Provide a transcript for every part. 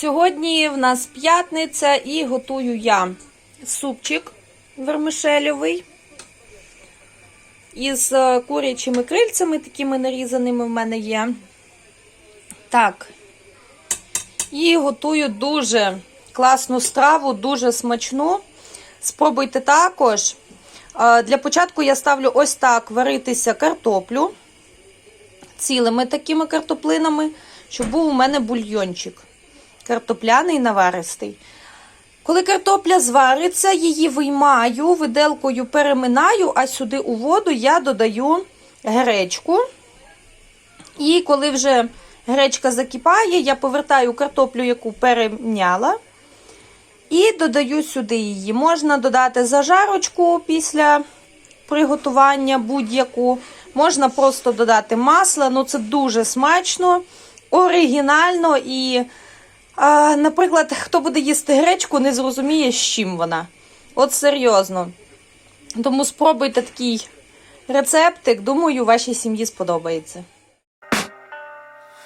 Сьогодні в нас п'ятниця і готую я супчик вермишельовий із е, курячими крильцями, такими нарізаними в мене є. Так. І готую дуже класну страву, дуже смачну. Спробуйте також. Е, Для початку я ставлю ось так варитися картоплю цілими такими картоплинами, щоб був у мене бульйончик. Картопляний наваристий. Коли картопля звариться, її виймаю, виделкою переминаю, а сюди у воду я додаю гречку. І коли вже гречка закипає, я повертаю картоплю, яку перемняла, і додаю сюди її. Можна додати зажарочку після приготування будь-яку. Можна просто додати масло, ну це дуже смачно, оригінально і. А, наприклад, хто буде їсти гречку, не зрозуміє, з чим вона. От серйозно. Тому спробуйте такий рецептик. Думаю, вашій сім'ї сподобається.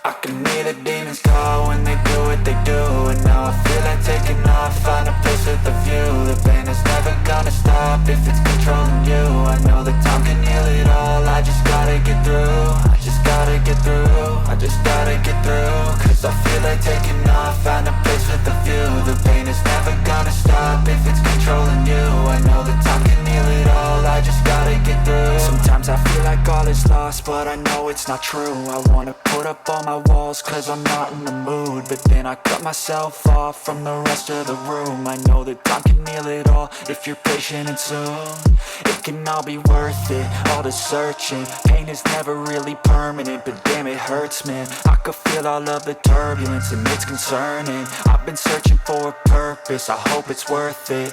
I can hear the demons call when they do what they do And now I feel like taking off, find a place with a view The pain is never gonna stop if it's controlling you I know that time can heal it all, I just gotta get through I just gotta get through, I just gotta get through it's not true. I wanna put up all my walls cause I'm not in the mood. But then I cut myself off from the rest of the room. I know that time can heal it all if you're patient and soon. It can all be worth it, all the searching. Pain is never really permanent, but damn it hurts man. I could feel all of the turbulence and it's concerning. I've been searching for a purpose, I hope it's worth it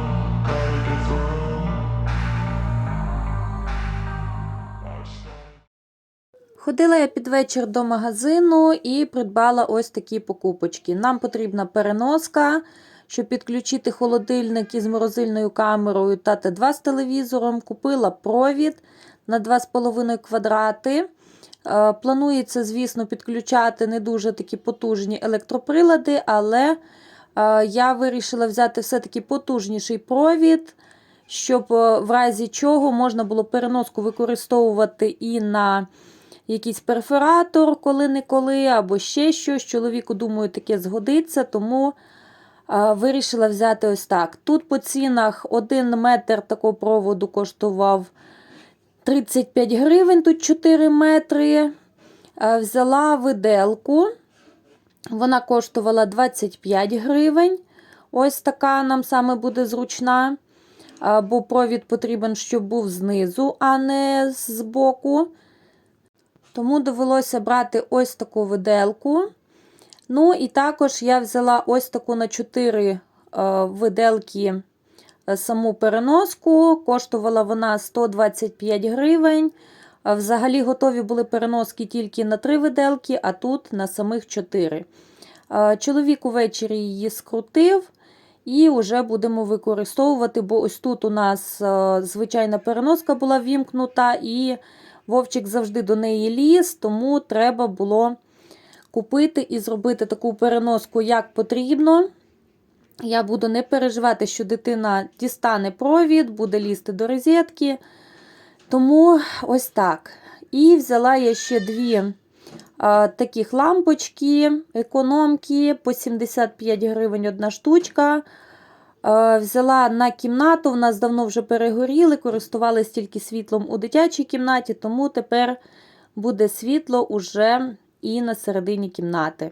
Ходила я під вечір до магазину і придбала ось такі покупочки. Нам потрібна переноска, щоб підключити холодильник із морозильною камерою та Т2 з телевізором. Купила провід на 2,5 квадрати. Е, Планується, звісно, підключати не дуже такі потужні електроприлади, але е, я вирішила взяти все-таки потужніший провід, щоб е, в разі чого можна було переноску використовувати і на якийсь перфоратор, коли-неколи, або ще щось. Чоловіку, думаю, таке згодиться, тому вирішила взяти ось так. Тут по цінах 1 метр такого проводу коштував 35 гривень, тут 4 метри. Взяла виделку. Вона коштувала 25 гривень. Ось така нам саме буде зручна. Бо провід потрібен, щоб був знизу, а не збоку. Тому довелося брати ось таку виделку. Ну, і також я взяла ось таку на 4 е, виделки е, саму переноску. Коштувала вона 125 гривень. Е, Взагалі готові були переноски тільки на 3 виделки, а тут на самих 4. Е, Чоловік увечері її скрутив. І вже будемо використовувати, бо ось тут у нас звичайна переноска була вімкнута, і Вовчик завжди до неї ліз, тому треба було купити і зробити таку переноску, як потрібно. Я буду не переживати, що дитина дістане провід, буде лізти до розетки. Тому ось так. І взяла я ще дві а, таких лампочки, економки по 75 гривень одна штучка. Е, Взяла на кімнату, в нас давно вже перегоріли, користувалися тільки світлом у дитячій кімнаті, тому тепер буде світло уже і на середині кімнати.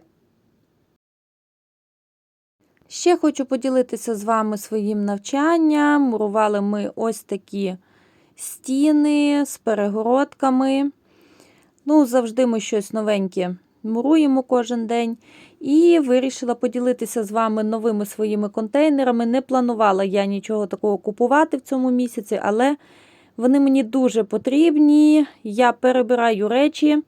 Ще хочу поділитися з вами своїм навчанням. Мурували ми ось такі стіни з перегородками. Ну, завжди ми щось новеньке муруємо кожен день. І вирішила поділитися з вами новими своїми контейнерами. Не планувала я нічого такого купувати в цьому місяці, але вони мені дуже потрібні. Я перебираю речі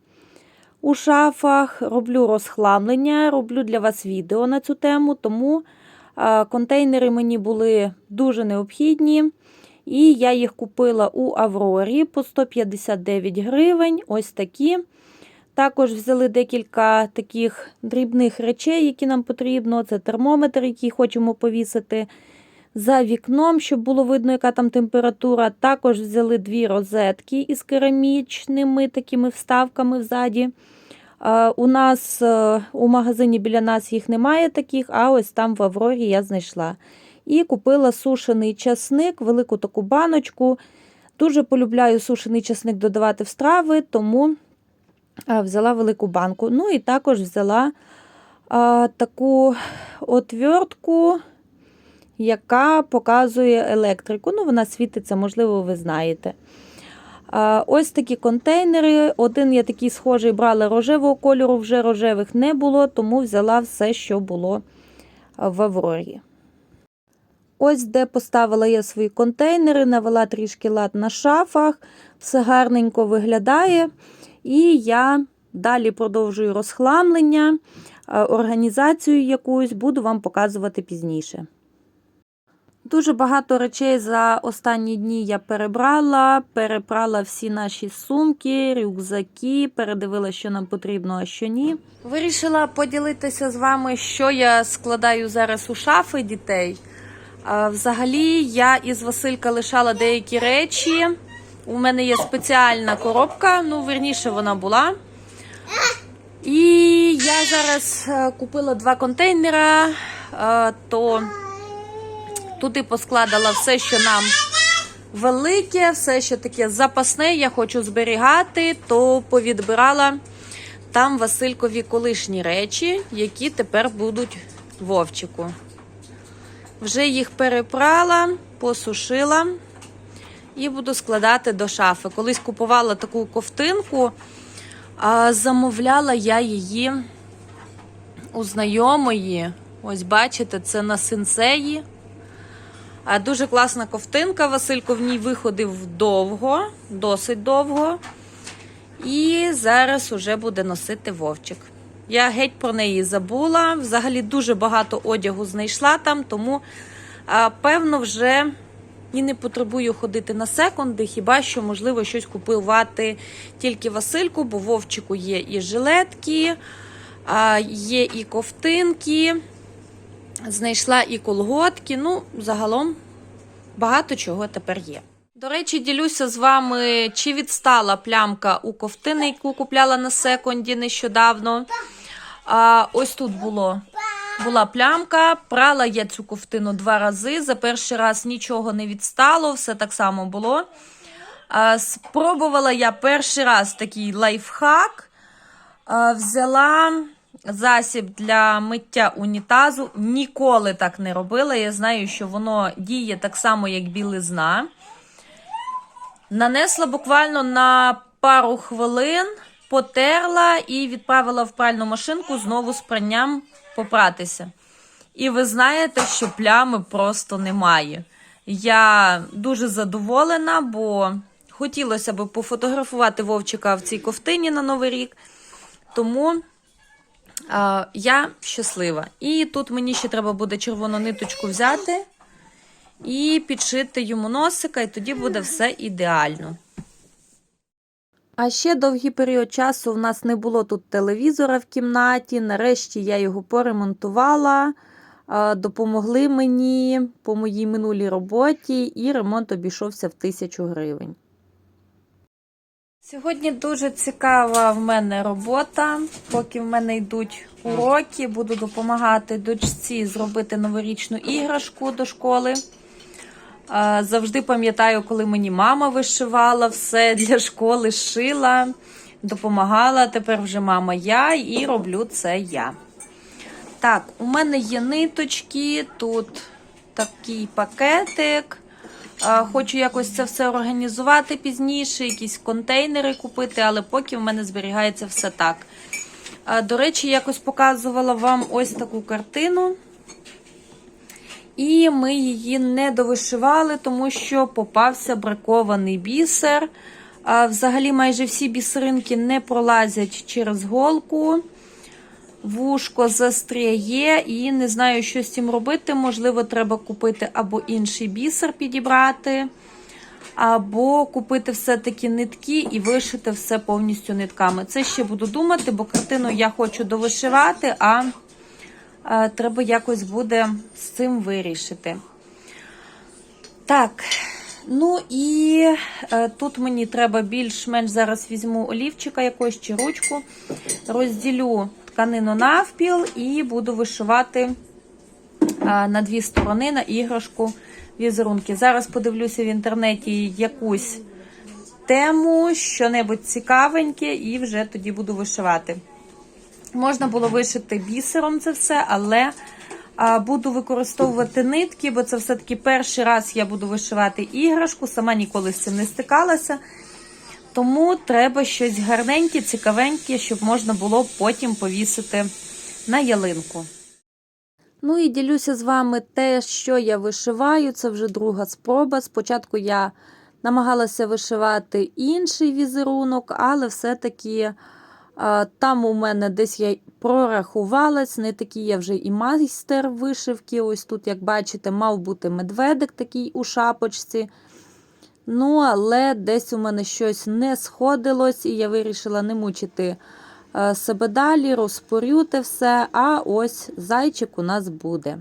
у шафах, роблю розхламлення, роблю для вас відео на цю тему, тому контейнери мені були дуже необхідні. І я їх купила у Аврорі по 159 гривень. Ось такі. Також взяли декілька таких дрібних речей, які нам потрібно. Це термометр, який хочемо повісити за вікном, щоб було видно, яка там температура. Також взяли дві розетки із керамічними такими вставками взаді. У нас е, у магазині біля нас їх немає таких, а ось там в Аврорі я знайшла. І купила сушений часник, велику таку баночку. Дуже полюбляю сушений часник додавати в страви, тому взяла велику банку. Ну і також взяла а, таку отвертку, яка показує електрику. Ну, вона світиться, можливо, ви знаєте. А, Ось такі контейнери. Один я такий схожий брала рожевого кольору, вже рожевих не було, тому взяла все, що було в Аврорі. Ось де поставила я свої контейнери, навела трішки лад на шафах, все гарненько виглядає. І я далі продовжую розхламлення, е, організацію якусь буду вам показувати пізніше. Дуже багато речей за останні дні я перебрала, перепрала всі наші сумки, рюкзаки, передивила, що нам потрібно, а що ні. Вирішила поділитися з вами, що я складаю зараз у шафи дітей. Взагалі, я із Василька лишала деякі речі. У мене є спеціальна коробка, ну, верніше вона була. І я зараз е, купила два контейнера, е, то туди поскладала все, що нам велике, все, що таке запасне, я хочу зберігати, то повідбирала там Василькові колишні речі, які тепер будуть Вовчику. Вже їх перепрала, посушила і буду складати до шафи. Колись купувала таку ковтинку, замовляла я її у знайомої. Ось бачите, це на синсеї. А Дуже класна ковтинка. Василько в ній виходив довго, досить довго. І зараз уже буде носити вовчик. Я геть про неї забула. Взагалі дуже багато одягу знайшла там, тому певно вже і не потребую ходити на секунди, хіба що можливо щось купувати тільки Васильку, бо вовчику є і жилетки, є і ковтинки, знайшла і колготки. Ну, загалом багато чого тепер є. До речі, ділюся з вами, чи відстала плямка у ковтини, яку купляла на секунді нещодавно. А, ось тут було. Була плямка, прала я цю ковтину два рази. За перший раз нічого не відстало, все так само було. А, спробувала я перший раз такий лайфхак. А, взяла засіб для миття унітазу. Ніколи так не робила. Я знаю, що воно діє так само, як білизна. Нанесла буквально на пару хвилин, потерла і відправила в пральну машинку знову з пранням попратися. І ви знаєте, що плями просто немає. Я дуже задоволена, бо хотілося б пофотографувати Вовчика в цій ковтині на Новий рік. Тому а, я щаслива. І тут мені ще треба буде червону ниточку взяти і підшити йому носика, і тоді буде все ідеально. А ще довгий період часу в нас не було тут телевізора в кімнаті. Нарешті я його поремонтувала. Допомогли мені по моїй минулій роботі, і ремонт обійшовся в тисячу гривень. Сьогодні дуже цікава в мене робота. Поки в мене йдуть уроки, буду допомагати дочці зробити новорічну іграшку до школи. Завжди пам'ятаю, коли мені мама вишивала все для школи, шила, допомагала. Тепер вже мама я і роблю це я. Так, у мене є ниточки, тут такий пакетик. Хочу якось це все організувати пізніше, якісь контейнери купити, але поки в мене зберігається все так. До речі, якось показувала вам ось таку картину. І ми її не довишивали, тому що попався бракований бісер. Взагалі, майже всі бісеринки не пролазять через голку. Вушко застряє і не знаю, що з цим робити. Можливо, треба купити або інший бісер підібрати, або купити все-таки нитки і вишити все повністю нитками. Це ще буду думати, бо картину я хочу довишивати, а треба якось буде з цим вирішити. Так, ну і е, тут мені треба більш-менш зараз візьму олівчика якось чи ручку, розділю тканину навпіл і буду вишивати е, на дві сторони на іграшку візерунки. Зараз подивлюся в інтернеті якусь тему, що-небудь цікавеньке, і вже тоді буду вишивати. Можна було вишити бісером це все, але буду використовувати нитки, бо це все-таки перший раз я буду вишивати іграшку, сама ніколи з цим не стикалася. Тому треба щось гарненьке, цікавеньке, щоб можна було потім повісити на ялинку. Ну і ділюся з вами те, що я вишиваю. Це вже друга спроба. Спочатку я намагалася вишивати інший візерунок, але все-таки там у мене десь я прорахувалась, не такий я вже і майстер вишивки. Ось тут, як бачите, мав бути медведик такий у шапочці. Ну, але десь у мене щось не сходилось, і я вирішила не мучити е, себе далі, розпорюти все. А ось зайчик у нас буде.